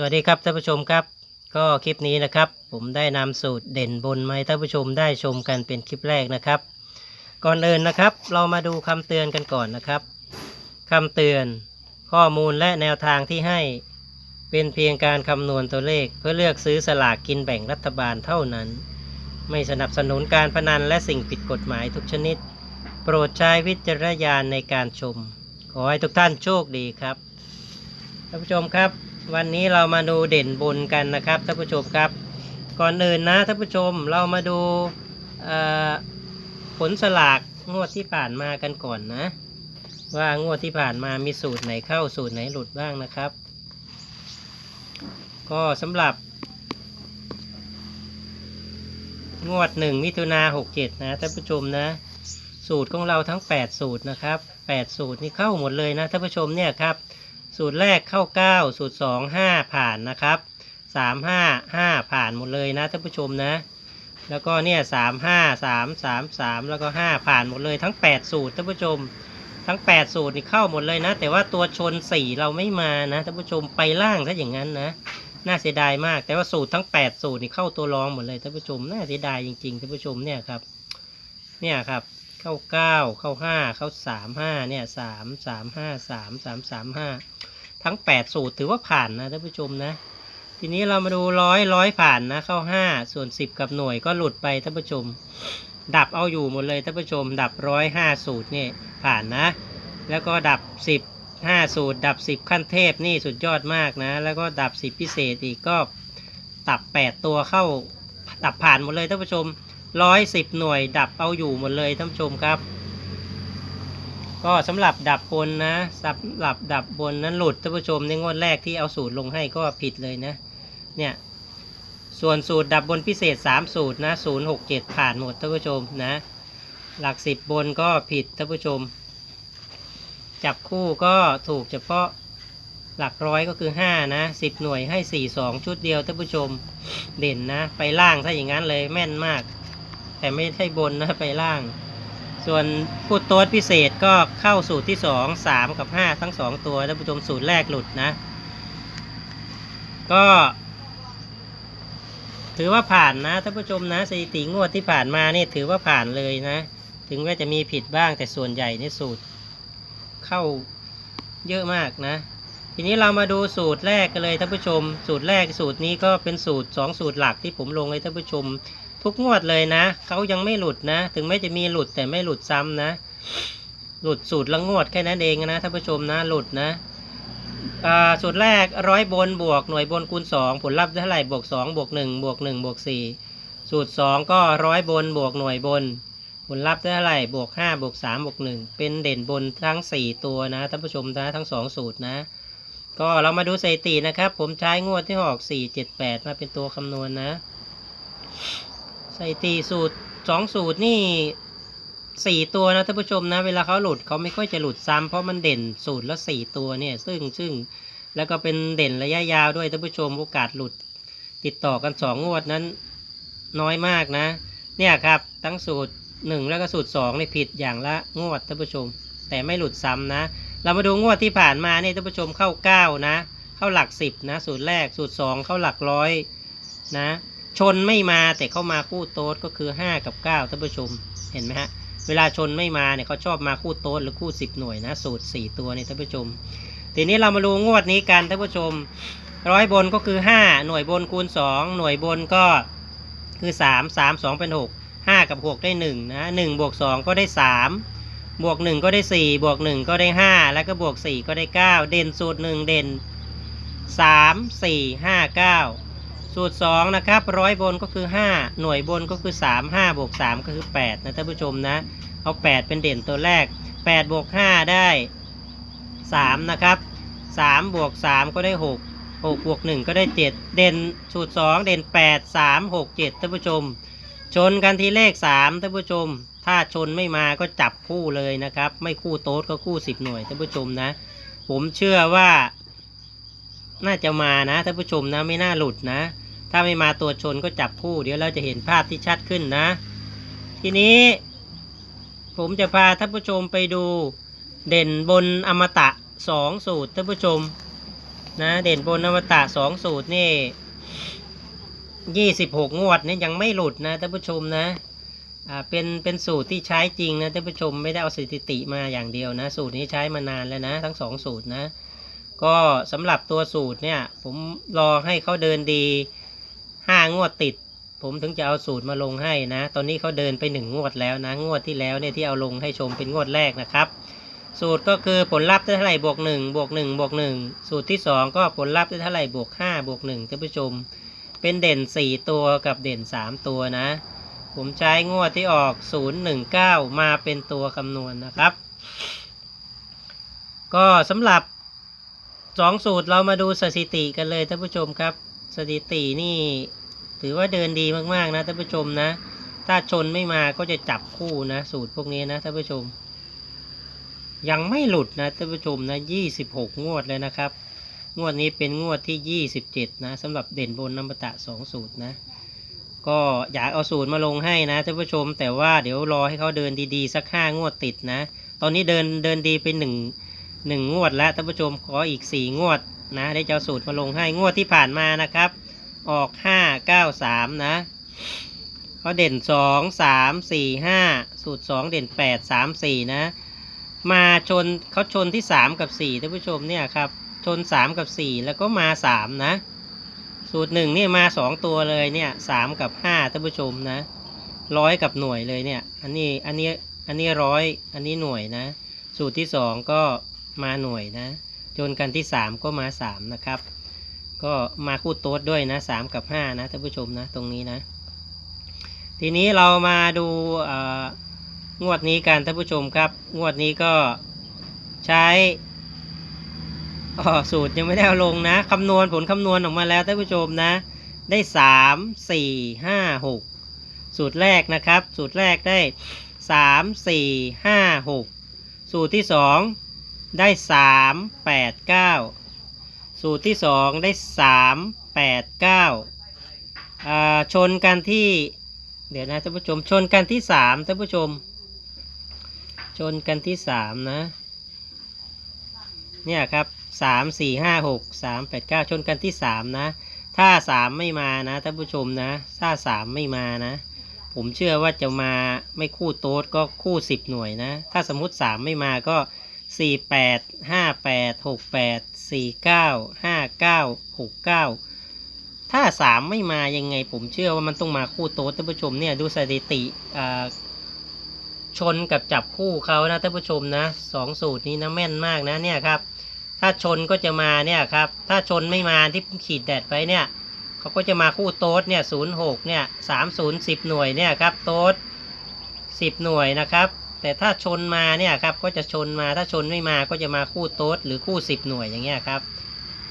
สวัสดีครับท่านผู้ชมครับ ก็คลิปนี้นะครับ ผมได้นำสูตรเด่นบนมาให้ท่านผู้ชมได้ชมกันเป็นคลิปแรกนะครับ ก่อนอื่นนะครับ เรามาดูคำเตือนกันก่อนนะครับคำเตือนข้อมูลและแนวทางที่ให้เป็นเพียงการคำนวณตัวเลข เพื่อเลือกซื้อสลากกินแบ่งรัฐบาลเท่านั้น ไม่สนับสนุนการพนันและสิ่งผิดกฎหมายทุกชนิด โปรดใช้วิจารณญาณในการชม ขอให้ทุกท่านโชคดีครับท่านผู้ชมครับ วันนี้เรามาดูเด่นบนกันนะครับท่านผู้ชมครับ ก่อนอื่นนะท่านผู้ชมเรามาดูผลสลากงวดที่ผ่านมากันก่อนนะ ว่างวดที่ผ่านมามีสูตรไหนเข้าสูตรไหนหลุดบ้างนะครับ ก็สำหรับ งวดหนึ่งมิถุนาหกเจ็ดนะท่านผู้ชมนะ สูตรของเราทั้ง 8 สูตรนะครับ 8 สูตรนี่เข้าหมดเลยนะท่านผู้ชมเนี่ยครับ สูตรแรกเข้า 9 สูตร 2 5 ผ่านนะครับ 3 5 5 ผ่านหมดเลยนะท่านผู้ชมนะ แล้วก็เนี่ย3 5 3 3 3 แล้วก็ 5 ผ่านหมดเลยทั้ง 8 สูตรท่านผู้ชม ทั้ง 8 สูตรนี่เข้าหมดเลยนะ แต่ว่าตัวชน 4 เราไม่มานะท่านผู้ชมไปล่างถ้าอย่างนั้นนะ น่าเสียดายมาก แต่ว่าสูตรทั้ง 8 สูตรนี่เข้าตัวรองหมดเลยท่านผู้ชม น่าเสียดายจริงๆท่านผู้ชมเนี่ยครับ เนี่ยครับเข้าเก้าเข้าห้าเข้าสามห้าเนี่ยสามสามห้าสามสามสามห้า ทั้งแปดสูตรถือว่าผ่านนะท่านผู้ชมนะ ทีนี้เรามาดูร้อยร้อยผ่านนะเข้าห้าส่วนสิบกับหน่วยก็หลุดไปท่านผู้ชม ดับเอาอยู่หมดเลยท่านผู้ชม ดับร้อยห้าสูตรนี่ผ่านนะ แล้วก็ดับสิบห้าสูตร ดับสิบขั้นเทพนี่สุดยอดมากนะ แล้วก็ดับสิบพิเศษอีกก็ตับแปดตัวเข้าดับผ่านหมดเลยท่านผู้ชมร้อยสิบหน่วยดับเอาอยู่หมดเลยท่านผู้ชมครับ ก็สำหรับดับบนนะสำหรับดับบนนั้นหลุดท่านผู้ชมในงวดแรกที่เอาสูตรลงให้ก็ผิดเลยนะ เนี่ย ส่วนสูตรดับบนพิเศษ 3 สูตรนะ0 6 7 ผ่านหมดท่านผู้ชมนะ หลักสิบบนก็ผิดท่านผู้ชม จับคู่ก็ถูกเฉพาะหลักร้อยก็คือ 5 นะ 10 หน่วยให้ 4 2 ชุดเดียวท่านผู้ชมเด่นนะ ไปล่างถ้าอย่างนั้นเลยแม่นมาก แต่ไม่ใช่บนนะไปล่าง ส่วนพูดโต๊ดพิเศษก็เข้าสูตรที่ 2 3 กับ 5 ทั้ง 2 ตัวท่านผู้ชมสูตรแรกหลุดนะ ก็ ถือว่าผ่านนะท่านผู้ชมนะสถิติงวดที่ผ่านมานี่ถือว่าผ่านเลยนะ ถึงแม้จะมีผิดบ้างแต่ส่วนใหญ่ในสูตรเข้าเยอะมากนะ ทีนี้เรามาดูสูตรแรกกันเลยท่านผู้ชม สูตรแรกสูตรนี้ก็เป็นสูตร 2 สูตรหลักที่ผมลงให้ท่านผู้ชม ทุกงวดเลยนะเขายังไม่หลุดนะ ถึงแม้จะมีหลุดแต่ไม่หลุดซ้ำนะ หลุดสูตรละงวดแค่นั้นเองนะท่านผู้ชมนะหลุดนะอ่าสูตรแรกร้อยบนบวกหน่วยบนคูณ 2 ผลลัพธ์เท่าไหร่บวก2บวก1บวก1บวก4สูตร 2 ก็ร้อยบนบวกหน่วยบน ผลลัพธ์เท่าไหร่บวก5บวก3บวก1เป็นเด่นบนทั้ง 4 ตัวนะท่านผู้ชมนะทั้ง 2 สูตรนะ ก็เรามาดูสถิตินะครับ ผมใช้งวดที่ออก4 7 8 มาเป็นตัวคำนวณนะ สถิติสูตร2สูตรนี่4ตัวนะท่านผู้ชมนะ เวลาเขาหลุดเขาไม่ค่อยจะหลุดซ้ำเพราะมันเด่นสูตรละ4ตัวเนี่ยซึ่งซึ่งแล้วก็เป็นเด่นระยะยาวด้วยท่านผู้ชมโอกาสหลุด ติดต่อกัน2งงวดนั้นน้อยมากนะ เนี่ยครับทั้งสูตร1แล้วก็สูตร2นี่ผิดอย่างละงวดท่านผู้ชม แต่ไม่หลุดซ้ำนะ เรามาดูงวดที่ผ่านมานี่ท่านผู้ชมเข้า9นะ เข้าหลัก10นะสูตรแรกสูตร2เข้าหลักร้อยนะ ชนไม่มาแต่เข้ามาคู่โต๊ดก็คือ 5 กับ9ท่านผู้ชมเห็นไหมฮะเวลาชนไม่มาเนี่ยเขาชอบมาคู่โต๊ดหรือคู่ 10 หน่วยนะสูตร 4 ตัวนี่ท่านผู้ชม ทีนี้เรามาดูงวดนี้กันท่านผู้ชมร้อยบนก็คือ 5 หน่วยบนคูณ 2 หน่วยบนก็คือ 3 3 2 เป็น 6 5 กับ 6 ได้1นะ1บวก2 ก็ได้ 3 บวก 1 ก็ได้ 4 บวก 1 ก็ได้ 5 แล้วก็บวก 4 ก็ได้ 9 เด่นสูตร 1 เด่น 3 4 5 9 สูตร 2 นะครับร้อยบนก็คือ 5 หน่วยบนก็คือ 3 5บวก3ก็คือ 8 นะท่านผู้ชมนะ เอา 8 เป็นเด่นตัวแรก 8 บวก 5 ได้ 3 นะครับ 3 บวก 3 ก็ได้ 6 6บวก1ก็ได้ 7 เด่นสูตร 2 เด่น 8 3 6 7ท่านผู้ชม ชนกันที่เลข 3ท่านผู้ชม ถ้าชนไม่มาก็จับคู่เลยนะครับ ไม่คู่โต๊ดก็คู่ 10 หน่วยท่านผู้ชมนะ ผมเชื่อว่า น่าจะมานะท่านผู้ชมนะไม่น่าหลุดนะ ถ้าไม่มาตัวชนก็จับคู่ เดี๋ยวเราจะเห็นภาพที่ชัดขึ้นนะ ทีนี้ ผมจะพาท่านผู้ชมไปดูเด่นบนอมตะสองสูตรท่านผู้ชมนะเด่นบนอมตะสองสูตรนี่ยี่สิบหกงวดนี่ยังไม่หลุดนะท่านผู้ชมนะอ่าเป็นเป็นสูตรที่ใช้จริงนะท่านผู้ชมไม่ได้เอาสถิติมาอย่างเดียวนะ สูตรนี้ใช้มานานแล้วนะ ทั้งสองสูตรนะ ก็สำหรับตัวสูตรเนี่ย ผมรอให้เขาเดินดีห้างวดติด ผมถึงจะเอาสูตรมาลงให้นะ ตอนนี้เขาเดินไปหนึ่งงวดแล้วนะ งวดที่แล้วเนี่ยที่เอาลงให้ชมเป็นงวดแรกนะครับ สูตรก็คือผลลัพธ์ได้เท่าไหร่บวกหนึ่งบวกหนึ่งบวกหนึ่งสูตรที่สองก็ผลลัพธ์ได้เท่าไหร่บวกห้าบวกหนึ่งท่านผู้ชม เป็นเด่นสี่ตัวกับเด่นสามตัวนะ ผมใช้งวดที่ออกศูนย์หนึ่งเก้ามาเป็นตัวคำนวณนะครับ ก็สำหรับ สองสูตรเรามาดูสถิติกันเลยท่านผู้ชมครับ สถิตินี่ถือว่าเดินดีมากๆนะท่านผู้ชมนะ ถ้าชนไม่มาก็จะจับคู่นะ สูตรพวกนี้นะท่านผู้ชม ยังไม่หลุดนะท่านผู้ชมนะยี่สิบหกงวดเลยนะครับ งวดนี้เป็นงวดที่ยี่สิบเจ็ดนะสำหรับเด่นบนน้ำปตะสองสูตรนะ ก็อยากเอาสูตรมาลงให้นะท่านผู้ชม แต่ว่าเดี๋ยวรอให้เขาเดินดีๆ สักห้างวดติดนะ ตอนนี้เดินเดินดีไปหนึ่ง หนึ่งงวดแล้วท่านผู้ชมขออีกสี่งวดนะ ได้เจะเอาสูตรมาลงให้งวดที่ผ่านมานะครับ ออกห้าเก้าสามนะเขาเด่นสองสามสี่ห้าสูตรสองเด่นแปดสามสี่นะ มาชนเขาชนที่สามกับสี่ท่านผู้ชมเนี่ยครับชนสามกับสี่แล้วก็มาสามนะ สูตรหนึ่งเนี่ยมาสองตัวเลยเนี่ยสามกับห้าท่านผู้ชมนะร้อยกับหน่วยเลยเนี่ย อันนี้ อันนี้ อันนี้ร้อย อันนี้หน่วยนะ สูตรที่สองก็ มาหน่วยนะจนกันที่สามก็มาสามนะครับ ก็มาคู่โต๊ดด้วยนะสามกับห้านะท่านผู้ชมนะตรงนี้นะ ทีนี้เรามาดูอ่องวดนี้กันท่านผู้ชมครับ งวดนี้ก็ใช้อ๋อสูตรยังไม่ได้เอาลงนะคำนวณผลคำนวณออกมาแล้วท่านผู้ชมนะ ได้สามสี่ห้าหกสูตรแรกนะครับ สูตรแรกได้สามสี่ห้าหกสูตรที่สอง ได้สามแปดเก้าสูตรที่สองได้สามแปดเก้าอ่าชนกันที่ เดี๋ยวนะท่านผู้ชม ชนกันที่สามท่านผู้ชม ชนกันที่สามนะ เนี่ยครับสามสี่ห้าหกสามแปดเก้าชนกันที่สามนะ ถ้าสามไม่มานะท่านผู้ชมนะ ถ้าสามไม่มานะ ผมเชื่อว่าจะมาไม่คู่โต๊ดก็คู่สิบหน่วยนะ ถ้าสมมติสามไม่มาก็ สี่แปดห้าแปดหกแปดสี่เก้าห้าเก้าหกเก้าถ้าสามไม่มายังไงผมเชื่อว่ามันต้องมาคู่โต๊ท่านผู้ชมเนี่ยดูสถิติชนกับจับคู่เขานะท่านผู้ชมนะสองสูตรนี้นะแม่นมากนะเนี่ยครับ ถ้าชนก็จะมาเนี่ยครับ ถ้าชนไม่มาที่ขีดแดดไว้เนี่ยเขาก็จะมาคู่โต๊ดเนี่ยศูนย์หกเนี่ยสามศูนย์สิบหน่วยเนี่ยครับโต๊ดสิบหน่วยนะครับ แต่ถ้าชนมาเนี่ยครับก็จะชนมาถ้าชนไม่มาก็จะมาคู่โต๊ดหรือคู่สิบหน่วยอย่างเงี้ยครับ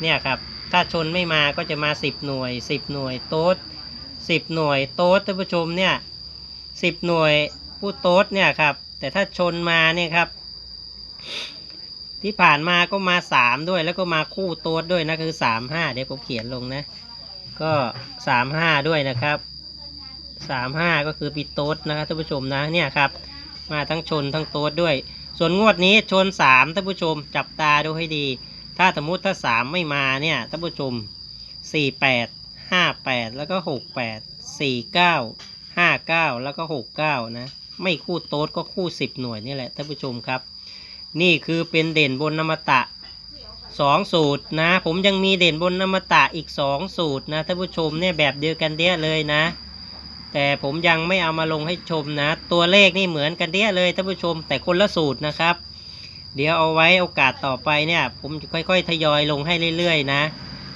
เนี่ยครับถ้าชนไม่มาก็จะมาสิบหน่วยสิบหน่วยโต๊ดสิบหน่วยโต๊ดท่านผู้ชมเนี่ยสิบหน่วยคู่โต๊ดเนี่ยครับแต่ถ้าชนมาเนี่ยครับ ที่ผ่านมาก็มาสามด้วยแล้วก็มาคู่โต๊ดด้วยนะคือสามห้าเดี๋ยวผมเขียนลงนะ ก็สามห้าด้วยนะครับสามห้าก็คือปีโต๊ดนะครับท่านผู้ชมนะเนี่ยครับ มาทั้งชนทั้งโต๊ดด้วย ส่วนงวดนี้ชนสามท่านผู้ชมจับตาดูให้ดี ถ้าสมมติถ้าสามไม่มาเนี่ยท่านผู้ชมสี่แปดห้าแปดแล้วก็หกแปดสี่เก้าห้าเก้าแล้วก็หกเก้านะไม่คู่โต๊ดก็คู่สิบหน่วยนี่แหละท่านผู้ชมครับ นี่คือเป็นเด่นบนนมตะสองสูตรนะ ผมยังมีเด่นบนนมตะอีกสองสูตรนะท่านผู้ชมเนี่ยแบบเดียวกันเดียเลยนะ แต่ผมยังไม่เอามาลงให้ชมนะ ตัวเลขนี่เหมือนกันเดี้ยเลยท่านผู้ชมแต่คนละสูตรนะครับ เดี๋ยวเอาไว้โอกาสต่อไปเนี่ย ผมจะค่อยๆ ทยอยลงให้เรื่อยๆ นะ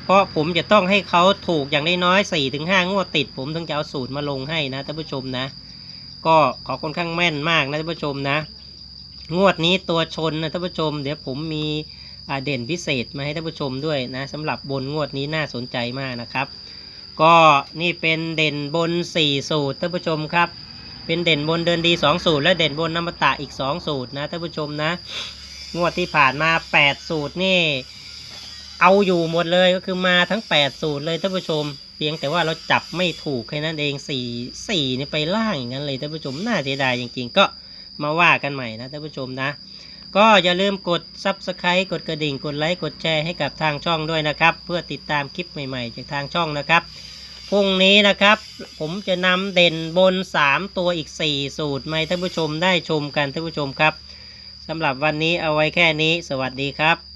เพราะผมจะต้องให้เขาถูกอย่างน้อยๆสี่ถึงห้างวดติด ผมถึงจะเอาสูตรมาลงให้นะท่านผู้ชมนะ ก็ขอค่อนข้างแม่นมากนะท่านผู้ชมนะ งวดนี้ตัวชนนะท่านผู้ชม เดี๋ยวผมมีเด่นพิเศษมาให้ท่านผู้ชมด้วยนะสำหรับบนงวดนี้น่าสนใจมากนะครับ ก็นี่เป็นเด่นบน 4 สูตรท่านผู้ชมครับ เป็นเด่นบนเดินดี 2 สูตร และเด่นบนนมตะอีก 2 สูตรนะท่านผู้ชมนะ งวดที่ผ่านมา 8 สูตรนี่เอาอยู่หมดเลยก็คือมาทั้ง 8 สูตรเลยท่านผู้ชม เพียงแต่ว่าเราจับไม่ถูกแค่นั้นเอง4 4นี่ไปล่างอย่างนั้นเลยท่านผู้ชมน่าเสียดายจริงๆ ก็มาว่ากันใหม่นะท่านผู้ชมนะ ก็อย่าลืมกด Subscribe กดกระดิ่งกดไลค์กดแชร์ให้กับทางช่องด้วยนะครับ เพื่อติดตามคลิปใหม่ๆ จากทางช่องนะครับ พรุ่งนี้นะครับ ผมจะนำเด่นบน 3 ตัวอีก 4 สูตรมาให้ท่านผู้ชมได้ชมกันท่านผู้ชมครับสำหรับวันนี้เอาไว้แค่นี้ สวัสดีครับ